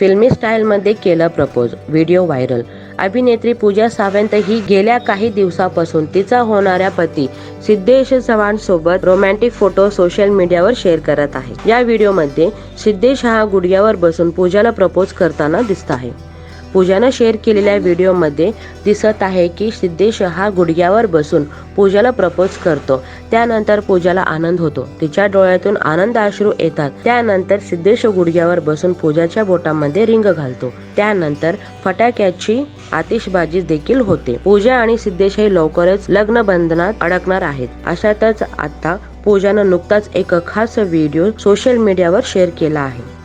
फिल्मी स्टाईलमध्ये केलं प्रपोज व्हिडिओ व्हायरल. अभिनेत्री पूजा सावंत ही गेल्या काही दिवसापासून तिचा होणाऱ्या पती सिद्धेश चव्हाण सोबत रोमॅन्टिक फोटो सोशल मीडियावर शेअर करत आहे. या व्हिडिओमध्ये सिद्धेश हा गुडघ्यावर बसून पूजाला प्रपोज करताना दिसत आहे. पूजानं शेअर केलेल्या व्हिडिओमध्ये दिसत आहे की सिद्धेश हा गुडघ्यावर बसून पूजाला प्रपोज करतो. त्यानंतर पूजाला आनंद होतो. तिच्या डोळ्यातून आनंद अश्रू येतात. त्यानंतर सिद्धेश गुडघ्यावर बसून पूजाच्या बोटामध्ये रिंग घालतो. त्यानंतर फटाक्याची आतिषबाजी देखील होते. पूजा आणि सिद्धेश हे लवकरच लग्न बंधनात अडकणार आहेत. अशातच आता पूजानं नुकताच एक खास व्हिडिओ सोशल मीडियावर शेअर केला आहे.